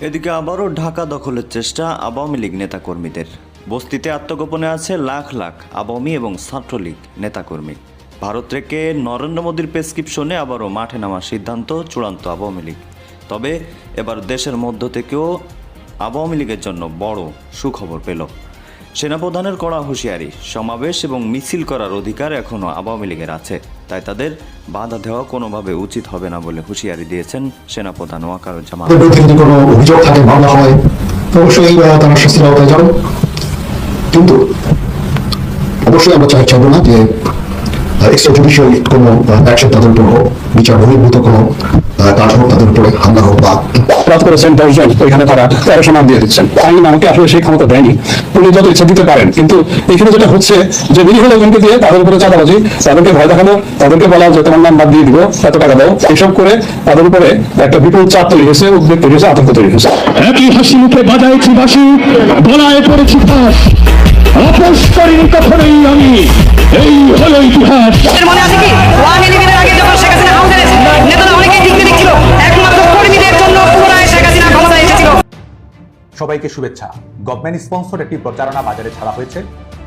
এদিকে আবারও ঢাকা দখলের চেষ্টা আওয়ামী লীগ নেতাকর্মীদের। বস্তিতে আত্মগোপনে আছে লাখ লাখ আওয়ামী এবং ছাত্রলীগ নেতাকর্মী। ভারত থেকে নরেন্দ্র মোদীর প্রেসক্রিপশনে আবারও মাঠে নামার সিদ্ধান্ত চূড়ান্ত আওয়ামী লীগ। তবে এবার দেশের মধ্য থেকেও আওয়ামী লীগের জন্য বড় সুখবর পেল। সেনাপ্রধানের কড়া হুঁশিয়ারি, সমাবেশ এবং মিছিল করার অধিকার এখনও আওয়ামী লীগের আছে, তাই তাদের বাধা দেওয়া কোনোভাবে উচিত হবে না বলে হুঁশিয়ারি দিয়েছেন সেনাপ্রধান ওয়াকারুজ্জামান। যদি কোনো অভিযোগ থাকে মামলা হয় অবশ্যই তারা শাস্তির যাবে। কিন্তু অবশ্যই আমরা চাই চাইব না যে এক্সট্রা জুডিশিয়াল কোনো অ্যাকশন তাদের উপর হোক, বিচার বহির্ভূত কোনো হোক, তাদের উপরে হামলা হোক বা অপরাধ করেছেন দশজন ওইখানে তারা তেরোশো নাম দিয়ে দিচ্ছেন। আইন আমাকে আসলে সেই ক্ষমতা দেয়নি। উনি যত ইচ্ছা দিতে পারেন কিন্তু এখানে যেটা হচ্ছে যে বিধিগুলো লোকজনকে দিয়ে তাদের উপরে চাঁদাবাজি তাদেরকে ভয় দেখানো তাদেরকে বলা যে তোমার নাম বাদ দিয়ে দিব এত টাকা দাও এইসব করে তাদের উপরে একটা বিপুল চাপ তৈরি হয়েছে উদ্বেগ তৈরি হয়েছে আতঙ্ক তৈরি হয়েছে। একই হাসি মুখে বাজাইছি বাসি গলায় পড়েছি ফাঁস আপোষ করিনি কখনোই আমি এই হলো ইতিহাস। মনে আছে কি? ওয়ান ইলেভেনের আগে যখন শেখ হাসিনা নেতারা অনেকেই একমাত্র সবাইকে শুভেচ্ছা। গভর্নমেন্ট স্পন্সর একটি প্রচারণা বাজারে ছাড়া হয়েছে।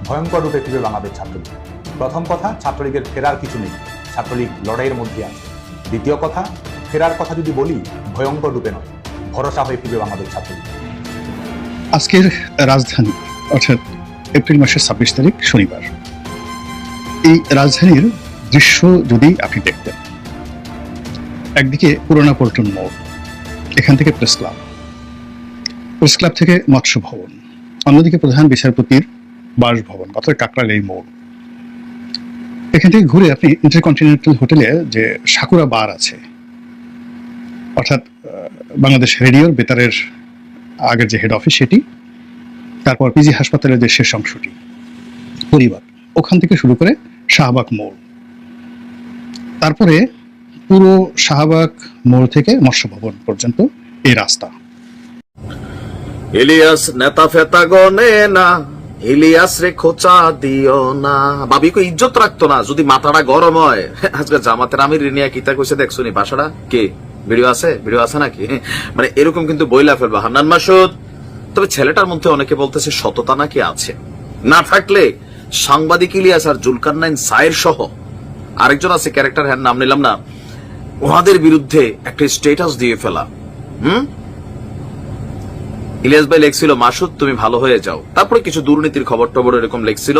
ভয়ঙ্কর রূপে ফিরবে বাংলাদেশ ছাত্রলীগ। প্রথম কথা, ছাত্রলীগের ফেরার কিছু নেই। ছাত্রলীগ লড়াইয়ের মধ্যে আছে। দ্বিতীয় কথা, ফেরার কথা যদি বলি, ভয়ঙ্কর রূপে নয়। ভরসা হয়ে ফিরবে বাংলাদেশ ছাত্রলীগ। আজকের রাজধানী, অর্থাৎ এপ্রিল মাসের ছাব্বিশ তারিখ, শনিবার। এই রাজধানীর দৃশ্য যদি আপনি দেখতেন, একদিকে পুরোনা পল্টন মোড়, এখান থেকে প্রেস ক্লাব। প্রেস ক্লাব থেকে মৎস্য ভবন, অন্যদিকে প্রধান বিচারপতির বাসভবন, অর্থাৎ কাকরাইল মোড়। এখান থেকে ঘুরে আপনি ইন্টারকন্টিনেন্টাল হোটেলে যে সাকুরা বার আছে, অর্থাৎ বাংলাদেশ রেডিওর বেতারের আগের যে হেড অফিস সেটি, তারপর পিজি হাসপাতালের যে শেষ অংশটি, পরিবার, ওখান থেকে শুরু করে শাহবাগ মোড়। তারপরে পুরো শাহবাগ মোড় থেকে মৎস্য ভবন পর্যন্ত এই রাস্তা। ইলিয়াস নেতা ফেতা গনে না ইলিয়াস রে খোঁচা দিও না। বাবি কো ইজ্জত রাখতো না, যদি মাথাটা গরম হয়। আজকে জামাতের আমি রিনিয়া কিতা কইছে দেখছুনি বাসাটা? কে? ভিডিও আছে? ভিডিও আছে নাকি? মানে এরকম কিন্তু বইলা ফেলবা। হান্নান মাসুদ, তবে ছেলেটার মধ্যে অনেকে বলতেছে সততা নাকি আছে। না থাকলে সাংবাদিক ইলিয়াস আর জুলকার নাইন সায়ের সহ আরেকজন আছে, ক্যারেক্টার হ্যাঁ নাম নিলাম না ওনাদের বিরুদ্ধে একটা স্টেটাস দিয়ে ফেলা। হুম? ইলিয়াস ভাই লেখছিল, মাসুদ, তুমি ভালো হয়ে যাও। তারপরে কিছু দুর্নীতির খবর টবর এরকম লেখছিল।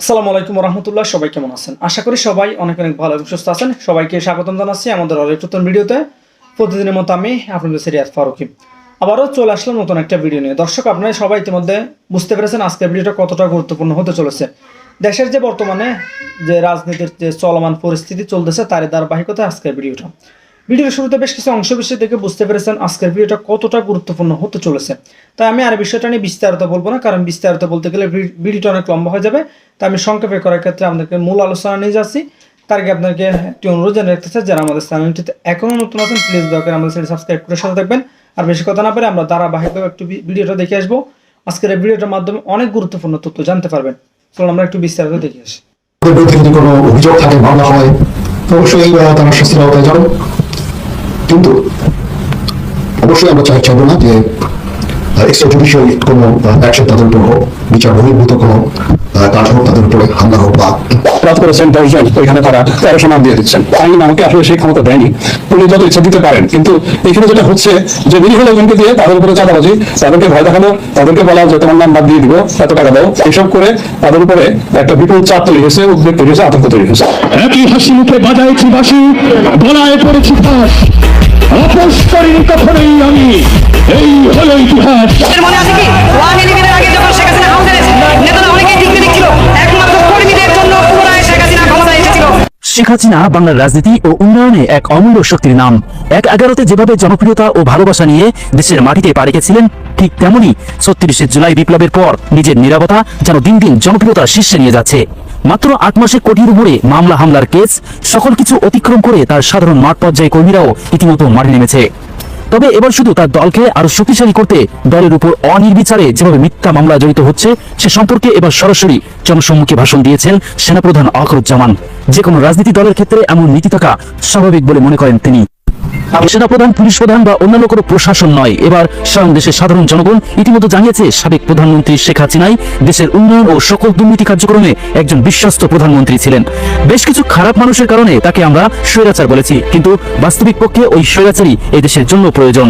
আসসালামু আলাইকুম রহমতুল্লাহ সবাই কেমন আছেন? আশা করি সবাই অনেক অনেক ভালো এবং সুস্থ আছেন। সবাইকে স্বাগতম জানাচ্ছি আমাদের ভিডিওতে। প্রতিদিনের মতো আমি আপনাদের সিরিয়াস ফারুকি। আবারও চলে আসলাম নতুন একটা ভিডিও নিয়ে। দর্শক, আপনারা সবাই ইতিমধ্যে বুঝতে পেরেছেন আজকের ভিডিওটা কতটা গুরুত্বপূর্ণ হতে চলেছে। দেশের যে বর্তমানে যে রাজনীতির যে চলমান পরিস্থিতি চলতেছে, তারই ধারাবাহিকতায় আজকের ভিডিওটা। ভিডিওর শুরুতে বেশ কিছু অংশ বিষয় দেখে বুঝতে পেরেছেন আজকের ভিডিওটা কতটা গুরুত্বপূর্ণ হতে চলেছে। তাই আমি আর বিষয়টা নিয়ে বিস্তারিত বলব না, কারণ বিস্তারিত বলতে গেলে ভিডিওটা অনেক লম্বা হয়ে যাবে। তাই আমি সংক্ষেপে করার ক্ষেত্রে আপনাদেরকে মূল আলোচনা নিয়ে যাচ্ছি। তার আগে আপনাকে একটি অনুরোধ জানিয়ে রাখতে চাই, যারা আমাদের চ্যানেলটিতে এখনও নতুন আছেন প্লিজ দয়া করে আমাদের চ্যানেল সাবস্ক্রাইব করে সাথে থাকবেন। আর বেশি কথা না পারে আমরা ধারাবাহিকভাবে একটু ভিডিওটা দেখে আসব। আজকের এই ভিডিওটার মাধ্যমে অনেক গুরুত্বপূর্ণ তথ্য জানতে পারবেন। চলুন আমরা একটু বিস্তারিত দেখে আসি। যদি কোনো অভিযোগ থাকে মামলা হয় অবশ্যই তারা শাস্তির আওতায় যাবে কিন্তু অবশ্যই আমরা চাই চাইব না যে এক্সট্রা জুডিশিয়াল কোনো অ্যাকশন তাদের উপর হোক বিচার বহির্ভূত কোনো কাজ হোক তাদের উপরে হামলা হোক বা অপরাধ করেছেন দশজন ওইখানে তারা তেরোশো নাম দিয়ে দিচ্ছেন। আইন আমাকে আসলে সেই ক্ষমতা দেয়নি। উনি যত ইচ্ছা দিতে পারেন কিন্তু এখানে যেটা হচ্ছে যে বিধিগুলো লোকজনকে দিয়ে তাদের উপরে চাঁদাবাজি তাদেরকে ভয় দেখানো তাদেরকে বলা যে তোমার নাম বাদ দিয়ে দিব এত টাকা দাও এইসব করে তাদের উপরে একটা বিপুল চাপ তৈরি হয়েছে উদ্বেগ তৈরি হয়েছে আতঙ্ক তৈরি হয়েছে। একই হাসি মুখে বাজাইছি বাসি গলায় পড়েছি ফাঁস। আপোষ করিনি কখনোই আমি এই হলো ইতিহাস। এর আছে কি? ওয়ান ইলেভেনের আগে যখন শেখ হাসিনা ক্ষমতা নেতারা অনেকেই টিকতে দিচ্ছিল একমাত্র কর্মীদের জন্য পুনরায় শেখ হাসিনা ক্ষমতা এসেছিল। শেখ হাসিনা বাংলার রাজনীতি ও উন্নয়নে এক অমূল্য শক্তির নাম। এক এগারোতে যেভাবে জনপ্রিয়তা ও ভালোবাসা নিয়ে দেশের মাটিতে পা রেখেছিলেন ঠিক তেমনি ছত্রিশে জুলাই বিপ্লবের পর নিজের নিরাপত্তা যেন দিন দিন জনপ্রিয়তা শীর্ষে নিয়ে যাচ্ছে। মাত্র আট মাসে কোটির উপরে মামলা, হামলার কেস, সকল কিছু অতিক্রম করে তার সাধারণ মাঠ পর্যায়ে কর্মীরাও ইতিমধ্যে মাঠে নেমেছে। তবে এবার শুধু তার দলকে আরও শক্তিশালী করতে দলের উপর অনির্বিচারে যেভাবে মিথ্যা মামলা জড়িত হচ্ছে, সে সম্পর্কে এবার সরাসরি জনসম্মুখে ভাষণ দিয়েছেন সেনাপ্রধান আখরুজ্জামান। যে কোনো রাজনীতি দলের ক্ষেত্রে এমন নীতি থাকা স্বাভাবিক বলে মনে করেন তিনি। সেনাপ্রধান, পুলিশ প্রধান বা অন্যান্য কোনো প্রশাসন নয়। এবার স্বয়ং দেশের সাধারণ জনগণ ইতিমধ্যে জানিয়েছে, সাবেক প্রধানমন্ত্রী শেখ হাসিনাই দেশের উন্নয়ন ও সকল দুর্নীতি কার্যক্রমে একজন বিশ্বস্ত প্রধানমন্ত্রী ছিলেন। বেশ কিছু খারাপ মানুষের কারণে তাকে আমরা স্বৈরাচার বলেছি, কিন্তু বাস্তবিক পক্ষে ওই স্বৈরাচারই এই দেশের জন্য প্রয়োজন।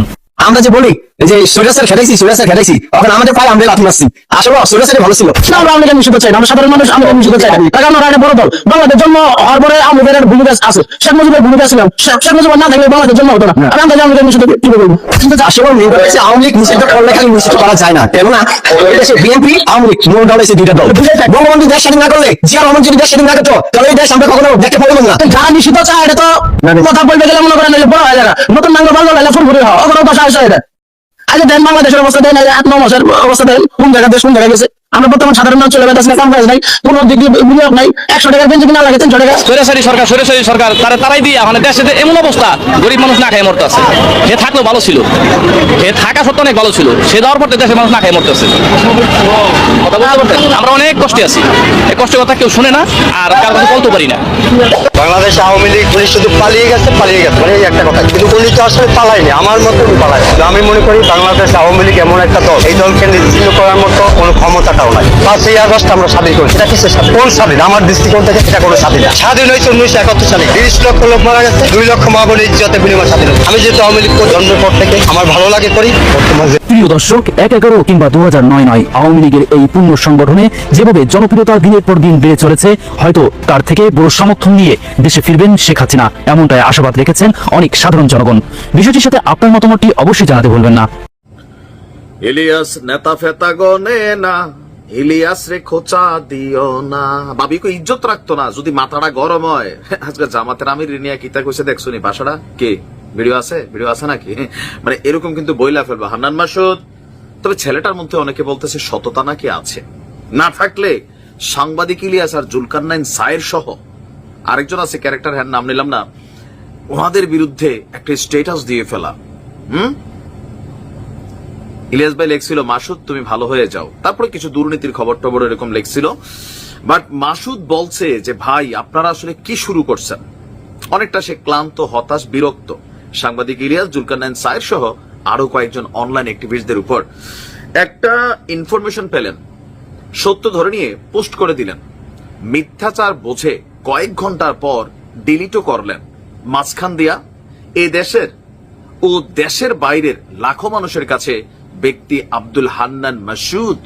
আমরা যে বলি যে সৈরাসের খেলাইছি সৈরাসের খেলাইছি এখন আমাদের পায়ে আমরা লাথি মারছি। আসলে সৈরাসের ভালো ছিল। না, আমরা আমাদের মিশতে চাই আমরা সাধারণ মানুষ আমরা মিশতে চাই না। আমরা একটা বড় দল। বাংলাদেশ জন্ম হওয়ার পরে আমাদের ভূমিকা আছে। শেখ মুজিবের ভূমিকা ছিল। শেখ শেখ মুজিব না থাকলে বাংলাদেশ জন্ম হতো না। আর আমরা আমাদের মিশতে কি বলব কিন্তু আসলে মেয়ে হচ্ছে আওয়ামী লীগ নিষিদ্ধ করলে খালি নিষিদ্ধ করা যায় না। কেননা এদেশে বিএনপি আওয়ামী লীগ মূল দল হচ্ছে দুইটা দল। বঙ্গবন্ধু দেশ স্বাধীন না করলে জিয়া রহমান যদি দেশ স্বাধীন না করতো তাহলে এই দেশ আমরা কখনো দেখতে পাবো না। যারা নিষিদ্ধ চায় এটা তো কথা বলতে গেলে মনে করেন বড় হয়ে নতুন বাংলা হলে ফুল হয়। ওগুলো দশা আসে এটা আজ দেন, বাংলাদেশের অবস্থা দেন আট ন মাসের অবস্থা দেন, কোন জায়গা দেশ কোন জায়গায় গেছে? আমরা বর্তমান সাধারণ মানুষ চলে না নাই কোন দিক দিয়ে বিনিয়োগ নাই। একশো টাকার বেঞ্চি কিনা লাগে তিনশো টাকা। সৈরাসারি সরকার সৈরাসারি সরকার তারা তারাই দিয়ে মানে দেশে এমন অবস্থা গরিব মানুষ না খেয়ে মরতেছে। সে থাকলেও ভালো ছিল। সে থাকা সত্ত্বেও অনেক ভালো ছিল। সে দেওয়ার পর দেশের মানুষ না খেয়ে মরতেছে। কথা আমরা অনেক কষ্টে আছি। এই কষ্টের কথা কেউ শুনে না আর কার কথা বলতে পারি না। বাংলাদেশ আওয়ামী লীগ পুলিশ শুধু পালিয়ে গেছে পালিয়ে গেছে। মানে এই একটা কথা। কিন্তু উনি তো আসলে পালায়নি আমার মতো পালায় আমি মনে করি বাংলাদেশ আওয়ামী লীগ এমন একটা দল। এই দলকে নিশ্চিন্ন করার মতো কোনো ক্ষমতাটাও নাই। পাঁচই আগস্ট আমরা স্বাধীন করি কিসের স্বাধীন? কোন স্বাধীন? আমার দৃষ্টিকোণ থেকে সেটা কোনো স্বাধীন না। স্বাধীন হয়েছে উনিশশো একাত্তর সালে। তিরিশ লক্ষ লোক মারা গেছে দুই লক্ষ মা বোনের ইজ্জতে বিনিময় স্বাধীন আমি যেহেতু আওয়ামী লীগ জন্মের পর থেকে আমার ভালো লাগে করি বর্তমান প্রিয় দর্শক এক এগারো কিংবা দু হাজার নয় নয় আওয়ামী লীগের এই পূর্ণ সংগঠনে যেভাবে জনপ্রিয়তা দিনের পর দিন বেড়ে চলেছে হয়তো তার থেকে বড় সমর্থন নিয়ে দেশে ফিরবেন শেখ হাসিনা এমনটাই আশাবাদ রেখেছেন অনেক সাধারণ জনগণ। বিষয়টির সাথে আপনার মতামতটি অবশ্যই জানাতে ভুলবেন না। ইলিয়াস নেতা ফেতা গনে না। ইলিয়াস রে খোঁচা দিও না। বাবি কো ইজ্জত রাখতো না, যদি মাথাটা গরম হয়। আজকে জামাতের আমি রিনিয়া কিতা কইছে দেখছনি বাসাটা? কে? ভিডিও আছে? ভিডিও আছে নাকি? মানে এরকম কিন্তু বইলা ফেলবা। হান্নান মাসুদ, তবে ছেলেটার মধ্যে অনেকে বলতেছে সততা নাকি আছে। না থাকলে সাংবাদিক ইলিয়াস আর জুলকার নাইন সায়ের সহ আরেকজন আছে, ক্যারেক্টার হ্যাঁ নাম নিলাম না, ওনাদের বিরুদ্ধে একটা স্টেটাস দিয়ে ফেলা। হুম? ইলিয়াস ভাই লেখছিল, মাসুদ, তুমি ভালো হয়ে যাও। তারপরে কিছু দুর্নীতির খবর টবর এরকম লেখছিল। বাট মাসুদ বলছে যে, ভাই, আপনারা আসলে কি শুরু করছেন? অনেকটা সে ক্লান্ত, হতাশ, বিরক্ত। সাংবাদিক ইলিয়াস জুলকারনাইন সায়ের সহ আরও কয়েকজন অনলাইন অ্যাক্টিভিস্টদের উপর একটা ইনফরমেশন পেলেন। সত্য ধরে নিয়ে পোস্ট করে দিলেন। মিথ্যাচার বোঝে কয়েক ঘণ্টার পর ডিলিটও করলেন। মাঝখান দিয়া এ দেশের ও দেশের বাইরের লাখো মানুষের কাছে ব্যক্তি আব্দুল হান্নান মাসুদ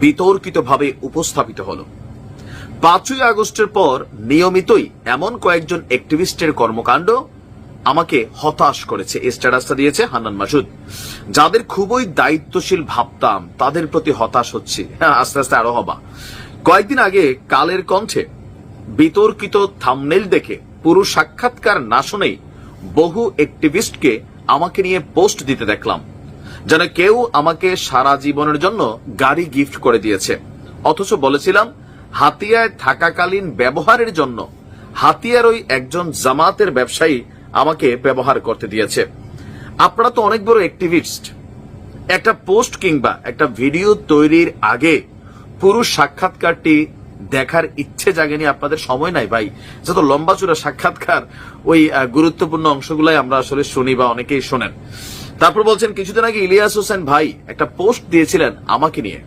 বিতর্কিতভাবে উপস্থাপিত হলো। পাঁচই আগস্টের পর নিয়মিতই এমন কয়েকজন অ্যাক্টিভিস্টের কর্মকাণ্ড আমাকে হতাশ করেছে স্ট্যাটাসটা দিয়েছে হান্নান মাসুদ। যাদের খুবই দায়িত্বশীল ভাবতাম, তাদের প্রতি হতাশ হচ্ছে। হ্যাঁ আস্তে আস্তে আরও হবা। কয়েকদিন আগে কালের কণ্ঠে বিতর্কিত থামনেল দেখে পুরো সাক্ষাৎকার না শুনেই বহু অ্যাক্টিভিস্টকে আমাকে নিয়ে পোস্ট দিতে দেখলাম। যেন কেউ আমাকে সারা জীবনের জন্য গাড়ি গিফট করে দিয়েছে। অথচ বলেছিলাম, হাতিয়ায় থাকাকালীন ব্যবহারের জন্য হাতিয়ার ওই একজন জামাতের ব্যবসায়ী আমাকে ব্যবহার করতে দিয়েছে। আপনারা তো অনেক বড় অ্যাক্টিভিস্ট একটা পোস্ট কিংবা একটা ভিডিও তৈরির আগে পুরো সাক্ষাৎকারটি দেখার ইচ্ছে জাগেনি আপনাদের সময় নাই ভাই। যত লম্বা চূড়া সাক্ষাৎকার ওই গুরুত্বপূর্ণ অংশগুলাই আমরা আসলে শুনি বা অনেকেই শোনেন। তারপর বলছেন, কিছুদিন আগে ইলিয়াস হোসেন ভাই একটা পোস্ট দিয়েছিলেন আমাকে নিয়ে।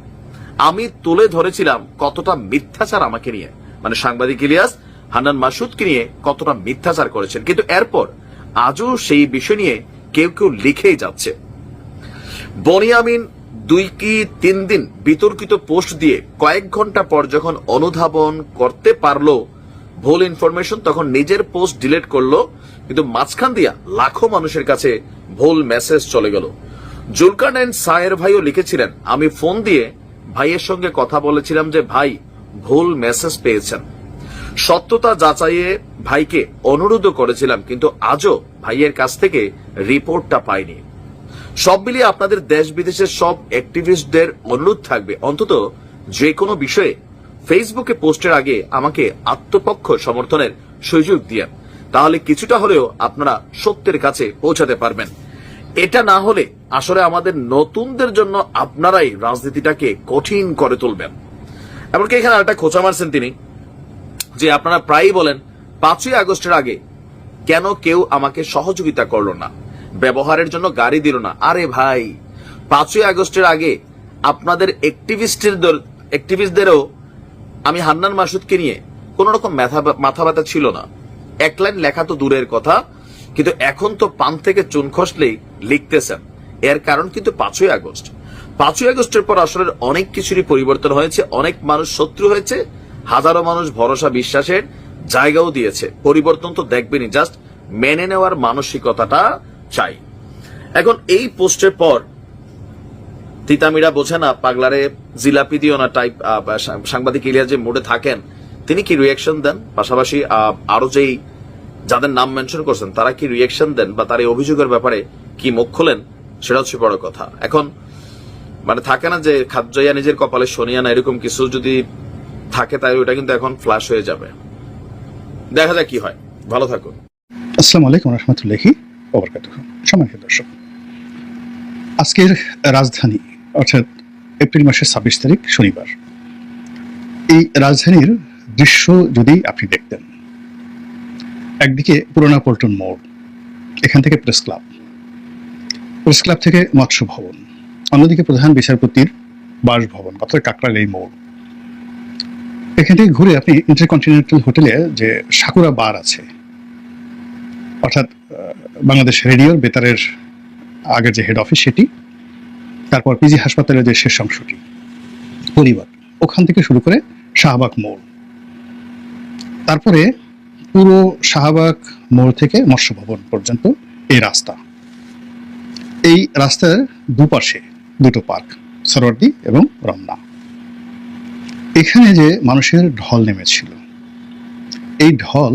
আমি তুলে ধরেছিলাম কতটা মিথ্যাচার আমাকে নিয়ে। মানে সাংবাদিক ইলিয়াস হান্নান মাসুদকে নিয়ে কতটা মিথ্যাচার করেছেন। কিন্তু এরপর আজও সেই বিষয় নিয়ে কেউ কেউ লিখেই যাচ্ছে। বনিয়ামিন দুই কি তিন দিন বিতর্কিত পোস্ট দিয়ে কয়েক ঘণ্টা পর যখন অনুধাবন করতে পারল, ভুল ইনফরমেশন তখন নিজের পোস্ট ডিলিট করল কিন্তু মাঝখান দিয়া লাখো মানুষের কাছে ভুল মেসেজ চলে গেল। জুলকারনাইন সায়ের ভাইও লিখেছিলেন, আমি ফোন দিয়ে ভাইয়ের সঙ্গে কথা বলেছিলাম যে ভাই ভুল মেসেজ পেয়েছেন। সত্যতা যাচাইয়ে ভাইকে অনুরোধও করেছিলাম, কিন্তু আজও ভাইয়ের কাছ থেকে রিপোর্টটা পাইনি। সব মিলিয়ে আপনাদের দেশ বিদেশের সব অ্যাক্টিভিস্টদের অনুরোধ থাকবে। অন্তত যে কোনো বিষয়ে ফেসবুকে পোস্টের আগে আমাকে আত্মপক্ষ সমর্থনের সুযোগ দিয়ে তাহলে কিছুটা হলেও আপনারা সত্যের কাছে পৌঁছাতে পারবেন। এটা না হলে আসলে আমাদের নতুনদের জন্য আপনারাই রাজনীতিটাকে কঠিন করে তুলবেন। এমনকি এখানে একটা খোঁচা মারছেন তিনি, যে আপনারা প্রায়ই বলেন, পাঁচই আগস্টের আগে কেন কেউ আমাকে সহযোগিতা করল না? ব্যবহারের জন্য গাড়ি দিল না। আরে ভাই, পাঁচই আগস্টের আগে আপনাদের অ্যাক্টিভিস্টদেরও আমি হান্নান মাসুদকে নিয়ে কোন রকম মাথা ব্যথা ছিল না। এক লাইন লেখা তো দূরের কথা, কিন্তু এখন তো পান থেকে চুন খসলেই লিখতেছেন। এর কারণ কিন্তু পাঁচই আগস্ট। পাঁচই আগস্টের পর আসলে অনেক কিছুরই পরিবর্তন হয়েছে, অনেক মানুষ শত্রু হয়েছে, হাজারো মানুষ ভরসা বিশ্বাসের জায়গাও দিয়েছে। পরিবর্তন তো দেখবেনই, জাস্ট মেনে নেওয়ার মানসিকতাটা চাই। এখন এই পোস্টের পর তিতামিরা বোঝে না, পাগলারে জিলাপি দিও না টাইপ সাংবাদিক ইলিয়াস যে মোডে থাকেন। তিনি কি রিয়াকশন দেন? পাশাপাশি আরও যেই যাদের নাম মেনশন করছেন, তারা কি রিয়াকশন দেন বা তার এই অভিযোগের ব্যাপারে কি মুখ খোলেন? সেটা হচ্ছে বড় কথা। এখন মানে থাকে না যে খাদ্যয়া নিজের কপালে শনিয়া না, এরকম কিছু যদি থাকে তাই ওটা কিন্তু এখন ফ্ল্যাশ হয়ে যাবে। দেখা যাক কি হয়। ভালো থাকুন। আসসালামু আলাইকুম রহমতুল্লাহি ওবরকাতুহ। সম্মানিত দর্শক, আজকের রাজধানী, অর্থাৎ এপ্রিল মাসের ছাব্বিশ তারিখ শনিবার। এই রাজধানীর দৃশ্য যদি আপনি দেখতেন। একদিকে পুরোনা পল্টন মোড়, এখান থেকে প্রেস ক্লাব। প্রেস ক্লাব থেকে মৎস্য ভবন, অন্যদিকে প্রধান বিচারপতির বাসভবন, অর্থাৎ কাকরাইল এই মোড়। এখান থেকে ঘুরে আপনি ইন্টারকন্টিনেন্টাল হোটেলে যে সাকুরা বার আছে, অর্থাৎ বাংলাদেশ রেডিওর বেতারের আগের যে হেড অফিস সেটি, তারপর পিজি হাসপাতালের যে শেষ অংশটি, পরিবার, ওখান থেকে শুরু করে শাহবাগ মোড়। তারপরে পুরো শাহবাগ মোড় থেকে মৎস্য ভবন পর্যন্ত এই রাস্তা। এই রাস্তার দুপাশে দুটো পার্ক সরওয়ার্দি এবং রমনা। এখানে যে মানুষের ঢল নেমেছিল, এই ঢল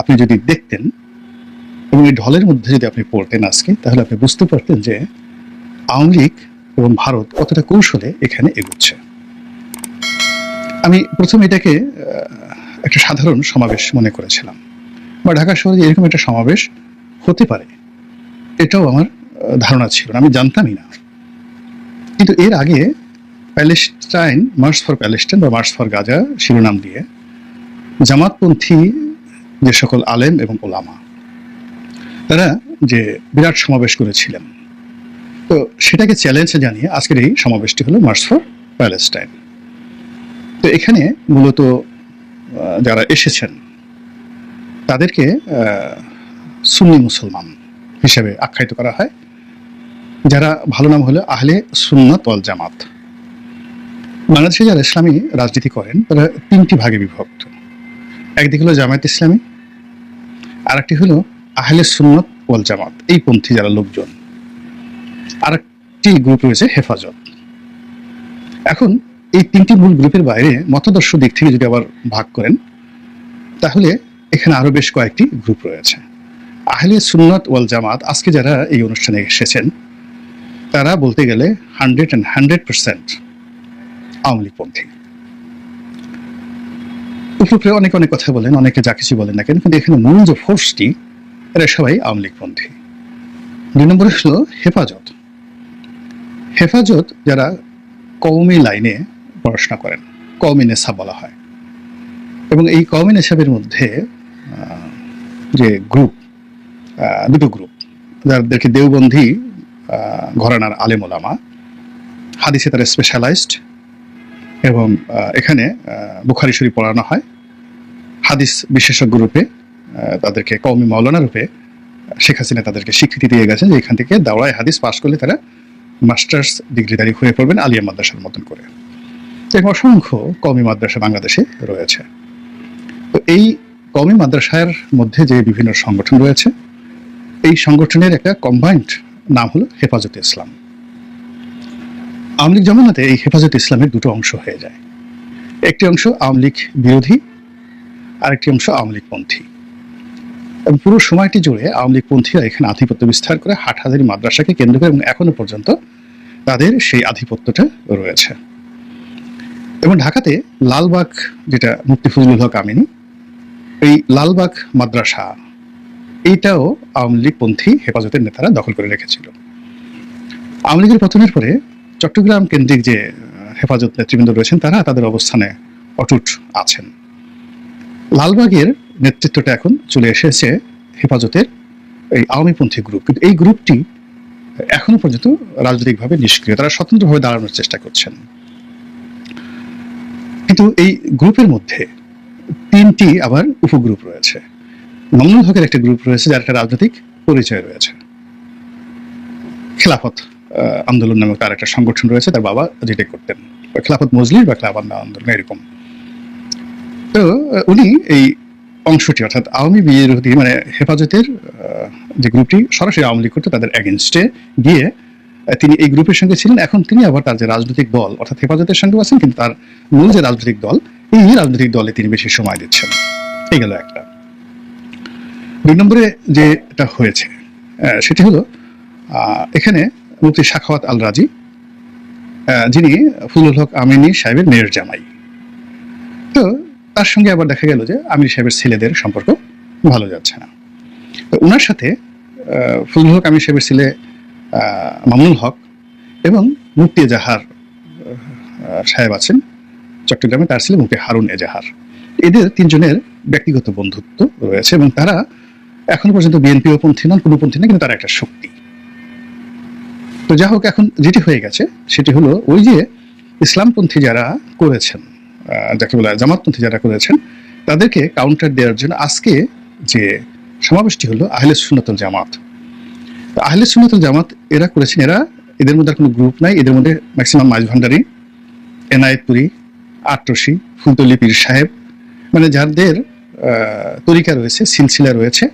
আপনি যদি দেখতেন এবং এই ঢলের মধ্যে যদি আপনি পড়তেন আজকে, তাহলে আপনি বুঝতে পারতেন যে আওয়ামী লীগ এবং ভারত কতটা কৌশলে এখানে এগুচ্ছে। আমি প্রথমে এটাকে একটা সাধারণ সমাবেশ মনে করেছিলাম। বা ঢাকা শহরে এরকম একটা সমাবেশ হতে পারে, এটাও আমার ধারণা ছিল আমি জানতামই না। কিন্তু এর আগে প্যালেস্টাইন, মার্চ ফর প্যালেস্টাইন বা মার্চ ফর গাজা শিরোনাম দিয়ে জামাতপন্থী যে সকল আলেম এবং ওলামা, তারা যে বিরাট সমাবেশ করেছিলেন, তো সেটাকে চ্যালেঞ্জে জানিয়ে আজকের এই সমাবেশটি হলো মার্চ ফর প্যালেস্টাইন। তো এখানে মূলত যারা এসেছেন, তাদেরকে সুন্নি মুসলমান হিসেবে আখ্যায়িত করা হয়। যারা ভালো নাম হলো আহলে সুন্নাত ওয়াল জামাত। বাংলাদেশে যারা ইসলামী রাজনীতি করেন, তারা তিনটি ভাগে বিভক্ত। একদিক হলো জামায়াত ইসলামী, আরেকটি হলো আহলে সুন্নত ওয়াল জামাত, এই পন্থী যারা লোকজন। আরেকটি গ্রুপ রয়েছে হেফাজত। এখন এই তিনটি মূল গ্রুপের বাইরে মতাদর্শ দিক থেকে যদি আবার ভাগ করেন, তাহলে এখানে আরও বেশ কয়েকটি গ্রুপ রয়েছে। আহলে সুন্নত ওয়াল জামাত, আজকে যারা এই অনুষ্ঠানে এসেছেন, তারা বলতে গেলে hundred and hundred percent Awami উপরে অনেকে অনেক কথা বলেন, অনেকে যা কিছু বলেন না কেন, কিন্তু এখানে মূল যে ফোর্সটি এরা সবাই আওয়ামী লীগপন্থী দুই নম্বরে হলো হেফাজত। হেফাজত যারা কওমি লাইনে পড়াশোনা করেন। কওমি বলা হয়। এবং এই কওমি নেশাবের মধ্যে যে গ্রুপ দুটো গ্রুপ যাদেরকে দেওবন্ধী ঘরানার আলেম ওলামা, হাদিসে তারা স্পেশালাইজড এবং এখানে বুখারি শরীফ পড়ানো হয়। হাদিস বিশেষজ্ঞ রূপে তাদেরকে, কওমি মাওলানা রূপে, শেখ হাসিনা তাদেরকে স্বীকৃতি দিয়ে গেছেন যে এখান থেকে দাওড়ায় হাদিস পাশ করলে তারা মাস্টার্স ডিগ্রিধারী হয়ে পড়বেন আলিয়া মাদ্রাসার মতন করে। এরকম অসংখ্য কমি মাদ্রাসা বাংলাদেশে রয়েছে। তো এই কমি মাদ্রাসার মধ্যে যে বিভিন্ন সংগঠন রয়েছে, এই সংগঠনের একটা কম্বাইন্ড নাম হলো হেফাজতে ইসলাম। আওয়ামী লীগ জমানাতে এই হেফাজত ইসলামের দুটো অংশ হয়ে যায়। একটি অংশ আওয়ামী লীগ বিরোধী, আরেকটি অংশ আওয়ামী লীগ পন্থী। এবং পুরো সময়টি জুড়ে আওয়ামী লীগ পন্থীরা এখানে আধিপত্য বিস্তার করে হাটহাজারি মাদ্রাসাকে কেন্দ্র করে এবং এখনও পর্যন্ত তাদের সেই আধিপত্যটা রয়েছে। এবং ঢাকাতে লালবাগ, যেটা মুক্তি ফজলুল হক আমিনী, এই লালবাগ মাদ্রাসা, এইটাও আওয়ামী লীগ পন্থী হেফাজতের নেতারা দখল করে রেখেছিল। আওয়ামী লীগের পতনের পরে চট্টগ্রাম কেন্দ্রিক যে হেফাজত নেতৃবৃন্দ রয়েছেন, তারা তাদের অবস্থানে অটুট আছেন। লালবাগের নেতৃত্বটা এখন চলে এসেছে হেফাজতের এই আওয়ামীপন্থী গ্রুপ। কিন্তু এই গ্রুপটি এখনও পর্যন্ত রাজনৈতিকভাবে নিষ্ক্রিয়। তারা স্বতন্ত্রভাবে দাঁড়ানোর চেষ্টা করছেন। কিন্তু এই গ্রুপের মধ্যে তিনটি আবার উপগ্রুপ রয়েছে। মামুনুল হকের একটা গ্রুপ রয়েছে যার একটা রাজনৈতিক পরিচয় রয়েছে। খেলাফত আন্দোলন নামক তার একটা সংগঠন রয়েছে, তার বাবা যেটা করতেন। খেলাফত মজলিস বা খেলাফত আন্দোলন, এরকম। তো উনি এই অংশটি, অর্থাৎ আওয়ামী বিরোধী মানে হেফাজতের যে গ্রুপটি সরাসরি আওয়ামী লীগ করতো, তাদের অ্যাগেনস্টে গিয়ে তিনি এই গ্রুপের সঙ্গে ছিলেন। এখন তিনি আবার তার যে রাজনৈতিক দল অর্থাৎ হেফাজতের সঙ্গে আছেন কিন্তু তার মূল যে রাজনৈতিক দল এই রাজনৈতিক দলে তিনি বেশি সময় দিচ্ছেন। এই গেল একটা। দুই নম্বরে যেটা হয়েছে সেটি হলো এখানে মুফতি শাখাওয়াত আল রাজি যিনি ফুলুল হক আমিনী সাহেবের মেয়ের জামাই। তো তার সঙ্গে আবার দেখা গেল যে আমির সাহেবের ছেলেদের সম্পর্ক ভালো যাচ্ছে না। তো ওনার সাথে আহ, ফজলুল হক আমির সাহেবের ছেলে মামুনুল হক এবং মুফতি এজাহার সাহেব আছেন চট্টগ্রামে, তার ছেলে মুফতি হারুন এজাহার। এদের তিনজনের ব্যক্তিগত বন্ধুত্ব রয়েছে এবং তারা এখনও পর্যন্ত বিএনপিও পন্থী নন, কোনো পন্থী না কিন্তু তারা একটা শক্তি। তো যা হোক, এখন যেটি হয়ে গেছে, সেটি হলো ওই যে ইসলামপন্থী যারা করেছেন যাকে বলা জামাতপন্থী যারা করেছেন, তাদেরকে কাউন্টার দেওয়ার জন্য আজকে যে সমাবেশটি হলো আহলে সুন্নতুল জামাত আহলে সুন্নতুল জামাত, এরা করেছেন, এরা এদের মধ্যে কোনো গ্রুপ নাই, এদের মধ্যে ম্যাক্সিমাম মাঝ ভান্ডারি এনায়েতপুরি আটরশি, ফুলতলি পীর সাহেব মানে যাদের তরিকা রয়েছে, সিলসিলা রয়েছে,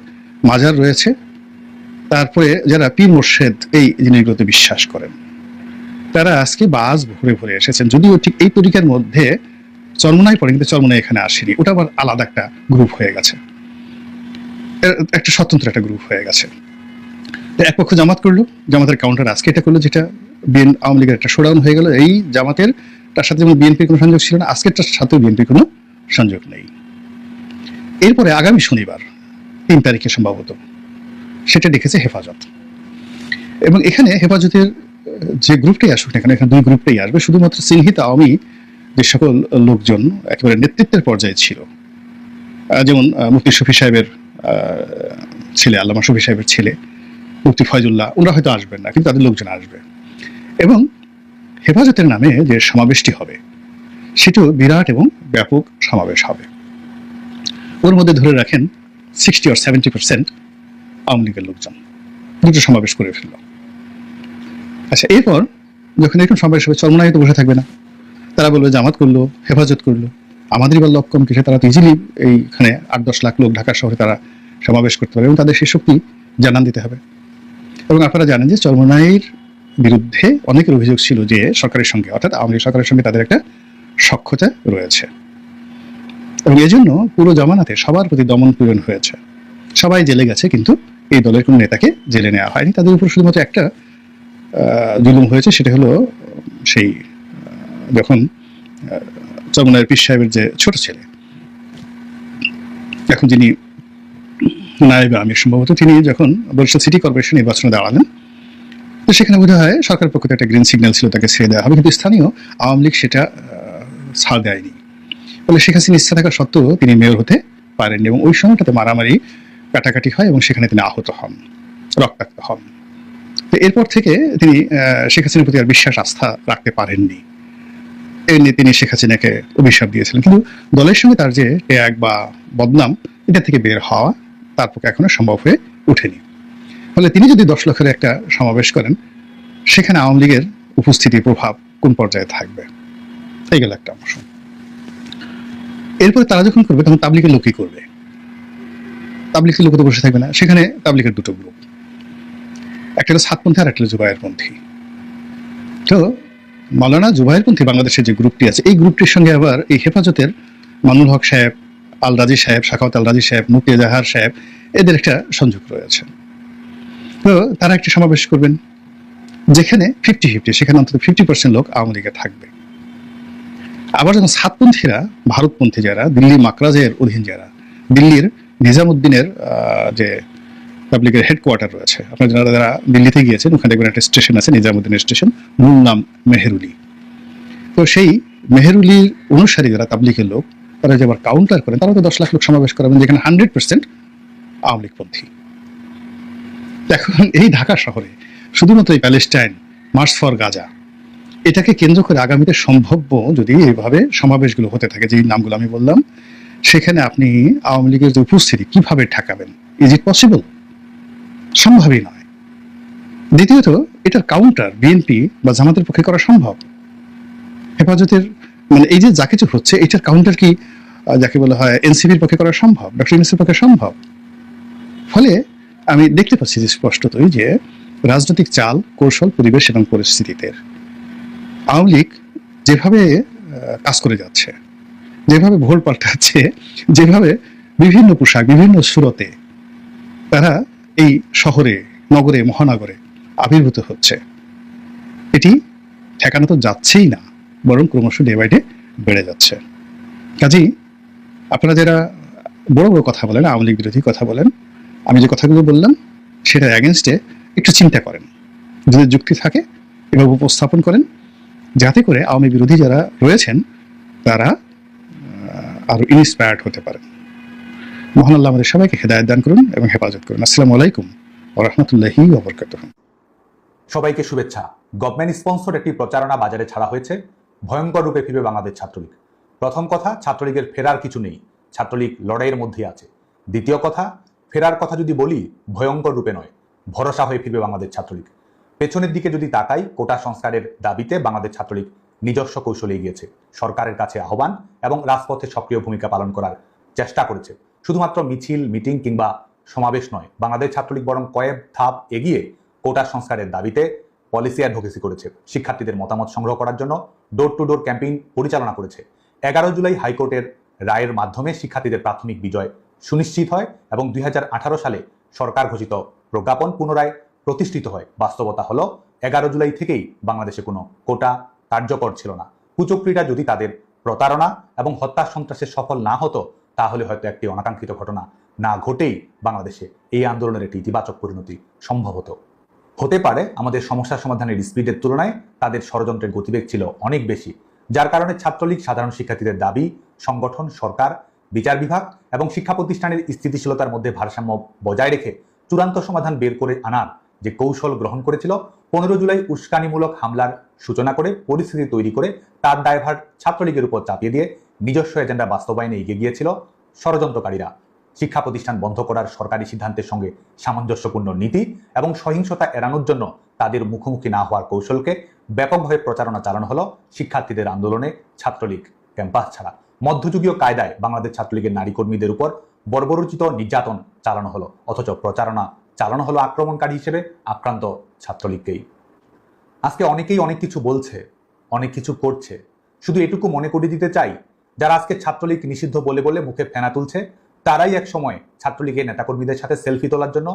মাজার রয়েছে, তারপরে যারা পীর মোর্শেদ এই জিনিসগুলোতে বিশ্বাস করেন, তারা আজকে বাস ভরে ভরে এসেছেন। যদিও ঠিক এই তরিকার মধ্যে চরমনাই পড়ে কিন্তু চরমনাই এখানে আসেনি। ওটা আবার আলাদা একটা গ্রুপ হয়ে গেছে। একটা স্বতন্ত্র একটা গ্রুপ হয়ে গেছে। এক পক্ষ জামাত করল, জামাতের কাউন্টার আজকে এটা করল, যেটা বিএন আওয়ামী লীগের একটা শোডাউন হয়ে গেল। এই জামাতের, তার সাথে যেমন বিএনপির কোনো সংযোগ ছিল না আজকেরটার সাথেও বিএনপির কোনো সংযোগ নেই। এরপরে আগামী শনিবার, তিন তারিখে সম্ভবত, সেটা দেখেছে হেফাজত। এবং এখানে হেফাজতের, যে গ্রুপটাই আসুক এখানে এখানে দুই গ্রুপটাই আসবে। শুধুমাত্র চিহ্নিত আওয়ামী যে সকল লোকজন, একেবারে নেতৃত্বের পর্যায়ে ছিল। যেমন মুফতি শফি সাহেবের ছেলে, আল্লামা শফি সাহেবের ছেলে। মুফতি ফয়জুল্লাহ ওনারা হয়তো আসবেন না, কিন্তু তাদের লোকজন আসবে। এবং হেফাজতের নামে যে সমাবেশটি হবে, সেটিও বিরাট এবং ব্যাপক সমাবেশ হবে। ওর মধ্যে ধরে রাখেন সিক্সটি আর সেভেন্টি পার্সেন্ট আওয়ামী লীগের লোকজন। দুটো সমাবেশ করে ফেলল। আচ্ছা এরপর যখন এরকম সমাবেশ হবে চরমনায় তো বসে থাকবে না। তারা বলবে, জামাত করল, হেফাজত করল। আমাদের বা লক্ষ কিসে? তারা তো ইজিলি এইখানে আট দশ লাখ লোক ঢাকা শহরে তারা সমাবেশ করতে পারে এবং তাদের সেই শক্তি জানান দিতে হবে। এবং আপনারা জানেন যে চরমনাইয়ের বিরুদ্ধে অনেকের অভিযোগ ছিল যে সরকারের সঙ্গে, অর্থাৎ আওয়ামী লীগ সরকারের সঙ্গে তাদের একটা সক্ষতা রয়েছে। এবং এজন্য পুরো জমানাতে সবার প্রতি দমন পীড়ন হয়েছে। সবাই জেলে গেছে, কিন্তু এই দলের কোনো নেতাকে জেলে নেওয়া হয়নি। তাদের উপর শুধুমাত্র একটা জুলুম হয়েছে, সেটা হলো সেই যখন চরমনায়ের পীর সাহেবের যে ছোট ছেলে, এখন যিনি নায়েব আমির সম্ভবত, তিনি যখন বরিশাল সিটি কর্পোরেশন নির্বাচনে দাঁড়ালেন, তো সেখানে বোধ হয় সরকার পক্ষ থেকে একটা গ্রিন সিগন্যাল ছিল তাকে ছেড়ে দেওয়া হবে, কিন্তু স্থানীয় আওয়ামী লীগ সেটা ছাড় দেয়নি। ফলে শেখ হাসিনা ইচ্ছা থাকা সত্ত্বেও তিনি মেয়র হতে পারেননি এবং ওই সময়টাতে মারামারি কাটাকাটি হয় এবং সেখানে তিনি আহত হন, রক্তাক্ত হন। তো এরপর থেকে তিনি শেখ হাসিনার প্রতি আর বিশ্বাস, আস্থা রাখতে পারেননি। এই নিয়ে তিনি শেখ হাসিনাকে অভিশাপ দিয়েছিলেন, কিন্তু দলের সঙ্গে তার যে ত্যাগ বা বদনাম, এটা থেকে বের হওয়া তার পক্ষে এখনও সম্ভব হয়ে ওঠেনি। ফলে তিনি যদি দশ লক্ষের একটা সমাবেশ করেন, সেখানে আওয়ামী লীগের উপস্থিতি প্রভাব কোন পর্যায়ে থাকবে? এই গেল একটা অংশ এরপরে তারা যখন করবে, তখন তাবলিকের লোকই করবে। তাবলিকের লোক তো বসে থাকবে না, সেখানে তাবলিকের দুটো গ্রুপ একটা হলো সাতপন্থী আর একটা হলো জুবায়ের পন্থী। তো মাওলানা জুবায়ের পন্থী বাংলাদেশের যে গ্রুপটি আছে, এই গ্রুপটির সঙ্গে আবার এই হেফাজতের মানুল হক সাহেব আল রাজি সাহেব, শাখাওয়াত আল রাজি সাহেব, মুফতি জাহার সাহেব, এদের একটা সংযোগ রয়েছে। তো তারা একটি সমাবেশ করবেন, যেখানে ফিফটি ফিফটি সেখানে অন্তত ফিফটি পার্সেন্ট লোক আওয়ামী লীগে থাকবে। আবার যখন সাতপন্থীরা, ভারতপন্থী যারা, দিল্লি মাকরাজের অধীন যারা, দিল্লির নিজামুদ্দিনের যে পাবলিকের হেডকোয়ার্টার রয়েছে, আপনারা যারা যারা দিল্লিতে গিয়েছেন, ওখানে দেখবেন একটা স্টেশন আছে, নিজামুদ্দিনের স্টেশন, মূল নাম মেহেরুলি। তো সেই মেহেরুলির অনুসারী যারা তাবলিকের লোক তারা যে আবার কাউন্টার করেন তারা তো দশ লাখ লোক সমাবেশ করাবেন, যেখানে হান্ড্রেড পার্সেন্ট আওয়ামী লীগপন্থী এখন এই ঢাকা শহরে শুধুমাত্র এই প্যালেস্টাইন, মার্চ ফর গাজা, এটাকে কেন্দ্র করে আগামীতে সম্ভাব্য যদি এইভাবে সমাবেশগুলো হতে থাকে যে নামগুলো আমি বললাম, সেখানে আপনি আওয়ামী লীগের যে উপস্থিতি, কীভাবে ঠেকাবেন? ইজ ইট পসিবল সম্ভবই নয়। দ্বিতীয়ত, এটার কাউন্টার বিএনপি বা জামাতের পক্ষে করা সম্ভব? হেফাজতের মানে এই যে যা কিছু হচ্ছে, এটার কাউন্টার কি যাকে বলা হয় এনসিপির পক্ষে করা সম্ভব ডক্টর ইউনুসের পক্ষে সম্ভব? ফলে আমি দেখতে পাচ্ছি যে স্পষ্টতই যে রাজনৈতিক চাল, কৌশল, পরিবেশ এবং পরিস্থিতিতে আওয়ামী লীগ যেভাবে কাজ করে যাচ্ছে, যেভাবে ভোল পাল্টাচ্ছে, যেভাবে বিভিন্ন পোশাক, বিভিন্ন সুরতে তারা এই শহরে, নগরে, মহানগরে আবির্ভূত হচ্ছে, এটি ঠেকানো তো যাচ্ছেই না। বরং ক্রমশ ডে বাই ডে বেড়ে যাচ্ছে। কাজেই আপনারা যারা বড় বড় কথা বলেন, আওয়ামী লীগ বিরোধী কথা বলেন, আমি যে কথাগুলো বললাম সেটার অ্যাগেনস্টে একটু চিন্তা করেন। যদি যুক্তি থাকে, এভাবে উপস্থাপন করেন, যাতে করে আওয়ামী বিরোধী যারা রয়েছেন, তারা আরও আরও ইন্সপায়ার্ড হতে পারেন। মহান আল্লাহ আমাদের সবাইকে হেদায়ত দান করুন এবং হেফাজত করুন। আসসালামু আলাইকুম ও রহমতুল্লাহি সবাইকে শুভেচ্ছা। গভর্নমেন্ট স্পন্সর একটি প্রচারণা বাজারে ছাড়া হয়েছে। ভয়ঙ্কর রূপে ফিরবে বাংলাদেশ ছাত্রলীগ। প্রথম কথা, ছাত্রলীগের ফেরার কিছু নেই। ছাত্রলীগ লড়াইয়ের মধ্যেই আছে। দ্বিতীয় কথা, ফেরার কথা যদি বলি, ভয়ঙ্কর রূপে নয়। ভরসা হয়ে ফিরবে বাংলাদেশ ছাত্রলীগ। পেছনের দিকে যদি তাকাই, কোটা সংস্কারের দাবিতে বাংলাদেশ ছাত্রলীগ নিজস্ব কৌশলে গিয়েছে সরকারের কাছে আহ্বান এবং রাজপথে সক্রিয় ভূমিকা পালন করার চেষ্টা করেছে। শুধুমাত্র মিছিল, মিটিং কিংবা সমাবেশ নয়। বাংলাদেশ ছাত্রলীগ বরং কয়েক ধাপ এগিয়ে কোটা সংস্কারের দাবিতে পলিসি অ্যাডভোকেসি করেছে, শিক্ষার্থীদের মতামত সংগ্রহ করার জন্য ডোর টু ডোর ক্যাম্পেইন পরিচালনা করেছে। এগারো জুলাই হাইকোর্টের রায়ের মাধ্যমে শিক্ষার্থীদের প্রাথমিক বিজয় সুনিশ্চিত হয় এবং দুই হাজার আঠারো সালে সরকার ঘোষিত প্রজ্ঞাপন পুনরায় প্রতিষ্ঠিত হয়। বাস্তবতা হলো, এগারো জুলাই থেকেই বাংলাদেশে কোনো কোটা কার্যকর ছিল না। কুচক্রীরা যদি তাদের প্রতারণা এবং হত্যা সন্ত্রাসে সফল না হতো, তাহলে হয়তো একটি অনাকাঙ্ক্ষিত ঘটনা না ঘটেই বাংলাদেশে এই আন্দোলনের একটি ইতিবাচক পরিণতি সম্ভব হতো। হতে পারে, আমাদের সমস্যা সমাধানের স্পিডের তুলনায় তাদের ষড়যন্ত্রের গতিবেগ ছিল অনেক বেশি, যার কারণে ছাত্রলীগ, সাধারণ শিক্ষার্থীদের দাবি, সংগঠন, সরকার, বিচার বিভাগ এবং শিক্ষা প্রতিষ্ঠানের স্থিতিশীলতার মধ্যে ভারসাম্য বজায় রেখে চূড়ান্ত সমাধান বের করে আনার যে কৌশল গ্রহণ করেছিল, পনেরো জুলাই উস্কানিমূলক হামলার সূচনা করে, পরিস্থিতি তৈরি করে তার দায়ভার ছাত্রলীগের উপর চাপিয়ে দিয়ে নিজস্ব এজেন্ডা বাস্তবায়নে এগিয়ে গিয়েছিল ষড়যন্ত্রকারীরা। শিক্ষা প্রতিষ্ঠান বন্ধ করার সরকারি সিদ্ধান্তের সঙ্গে সামঞ্জস্যপূর্ণ নীতি এবং সহিংসতা এড়ানোর জন্য তাদের মুখোমুখি না হওয়ার কৌশলকে ব্যাপকভাবে প্রচারণা চালানো হলো শিক্ষার্থীদের আন্দোলনে ছাত্রলীগ ক্যাম্পাস ছাড়া। মধ্যযুগীয় কায়দায় বাংলাদেশ ছাত্রলীগের নারী কর্মীদের উপর বর্বরোচিত নির্যাতন চালানো হলো, অথচ প্রচারণা চালানো হলো আক্রমণকারী হিসেবে আক্রান্ত ছাত্রলীগকেই। আজকে অনেকেই অনেক কিছু বলছে, অনেক কিছু করছে। শুধু এটুকু মনে করিয়ে দিতে চাই, যারা আজকে ছাত্রলীগ নিষিদ্ধ বলে বলে মুখে ফেনা তুলছে তারাই এক সময় ছাত্রলীগের নেতাকর্মীদের সাথে সেলফি তোলার জন্য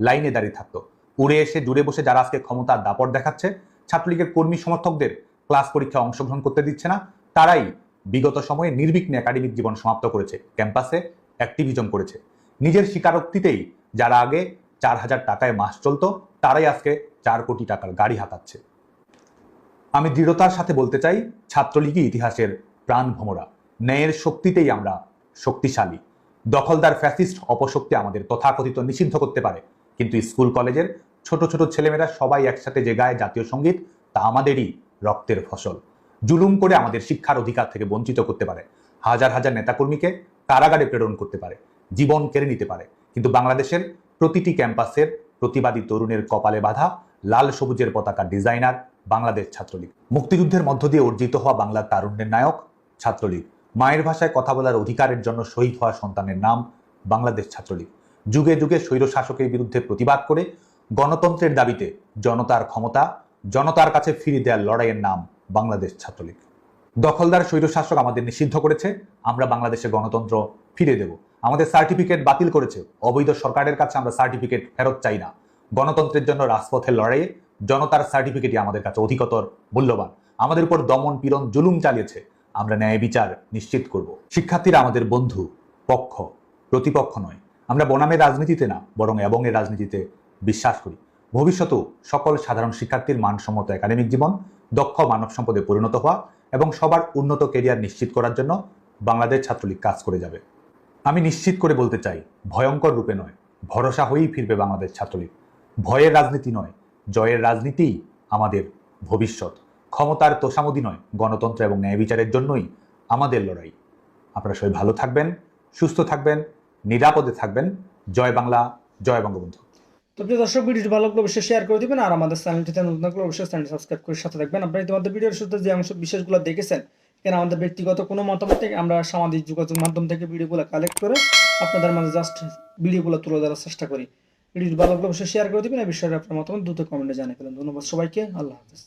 লাইনে দাঁড়িয়ে থাকতো। উড়ে এসে, জুড়ে বসে যারা আজকে ক্ষমতার দাপট দেখাচ্ছে, ছাত্রলীগের কর্মী সমর্থকদের ক্লাস পরীক্ষায় অংশগ্রহণ করতে দিচ্ছে না, তারাই বিগত সময়ে নির্বিঘ্নে একাডেমিক জীবন সমাপ্ত করেছে। ক্যাম্পাসে অ্যাক্টিভিজম করেছে। নিজের স্বীকারোক্তিতেই যারা আগে চার হাজার টাকায় মাস চলতো, তারাই আজকে চার কোটি টাকার গাড়ি হাতাচ্ছে। আমি দৃঢ়তার সাথে বলতে চাই, ছাত্রলীগই ইতিহাসের প্রাণ ভোমরা ন্যায়ের শক্তিতেই আমরা শক্তিশালী। দখলদার ফ্যাসিস্ট অপশক্তি আমাদের তথাকথিত নিষিদ্ধ করতে পারে। কিন্তু স্কুল কলেজের ছোট ছোট ছেলেমেয়েরা সবাই একসাথে যে গায়ে জাতীয় সংগীত, তা আমাদেরই রক্তের ফসল। জুলুম করে আমাদের শিক্ষার অধিকার থেকে বঞ্চিত করতে পারে। হাজার হাজার নেতাকর্মীকে কারাগারে প্রেরণ করতে পারে। জীবন কেড়ে নিতে পারে। কিন্তু বাংলাদেশের প্রতিটি ক্যাম্পাসের প্রতিবাদী তরুণের কপালে বাধা, লাল সবুজের পতাকা ডিজাইনার, বাংলাদেশ ছাত্রলীগ। মুক্তিযুদ্ধের মধ্য দিয়ে অর্জিত হওয়া বাংলার তারুণ্যের নায়ক, ছাত্রলীগ। মায়ের ভাষায় কথা বলার অধিকারের জন্য শহীদ হওয়া সন্তানের নাম বাংলাদেশ ছাত্রলীগ। যুগে যুগে স্বৈর শাসকের বিরুদ্ধে প্রতিবাদ করে গণতন্ত্রের দাবিতে জনতার ক্ষমতা, জনতার কাছে ফিরিয়ে দেওয়ার লড়াইয়ের নাম বাংলাদেশ ছাত্রলীগ। দখলদার স্বৈরশাসক আমাদের নিষিদ্ধ করেছে, আমরা বাংলাদেশে গণতন্ত্র ফিরে দেব। আমাদের সার্টিফিকেট বাতিল করেছে, অবৈধ সরকারের কাছে আমরা সার্টিফিকেট ফেরত চাই না। গণতন্ত্রের জন্য রাজপথের লড়াইয়ে জনতার সার্টিফিকেটই আমাদের কাছে অধিকতর মূল্যবান। আমাদের উপর দমন পীড়ন জুলুম চালিয়েছে আমরা ন্যায় বিচার নিশ্চিত করব। শিক্ষার্থীরা আমাদের বন্ধু, পক্ষ, প্রতিপক্ষ নয়। আমরা বনামের রাজনীতিতে না, বরং এবং এর রাজনীতিতে বিশ্বাস করি। ভবিষ্যতেও সকল সাধারণ শিক্ষার্থীর মানসম্মত একাডেমিক জীবন, দক্ষ মানব সম্পদে পরিণত হওয়া এবং সবার উন্নত কেরিয়ার নিশ্চিত করার জন্য বাংলাদেশ ছাত্রলীগ কাজ করে যাবে। আমি নিশ্চিত করে বলতে চাই, ভয়ঙ্কর রূপে নয়, ভরসা হয়েই ফিরবে বাংলাদেশ ছাত্রলীগ। ভয়ের রাজনীতি নয়, জয়ের রাজনীতি আমাদের ভবিষ্যৎ। ক্ষমতার তোষামদি নয়, গণতন্ত্র এবং ন্যায় বিচারের জন্যই আমাদের লড়াই। আপনারা সবাই ভালো থাকবেন, সুস্থ থাকবেন, নিরাপদে থাকবেন। জয় বাংলা, জয় বঙ্গবন্ধু। তো প্রিয় দর্শক, ভিডিওটি ভালো লাগলে অবশ্যই শেয়ার করে দিবেন আর আমাদের চ্যানেলটিতে নতুন থাকলে অবশ্যই চ্যানেলটি সাবস্ক্রাইব করে সাথে থাকবেন। আপনারা ইতিমধ্যে ভিডিওর শুরুতে যে অংশ বিশেষগুলো দেখেছেন এখানে আমাদের ব্যক্তিগত কোনো মতামত থেকে আমরা সামাজিক যোগাযোগ মাধ্যম থেকে ভিডিওগুলো কালেক্ট করে আপনাদের মাঝে জাস্ট ভিডিওগুলো তুলে ধরার চেষ্টা করি। ভিডিওটি ভালো লাগলে অবশ্যই শেয়ার করে দিবেন। এই বিষয়ে আপনার মতামত দ্রুত কমেন্টে জানিয়ে ফেলেন। ধন্যবাদ সবাইকে। আল্লাহ হাফেজ।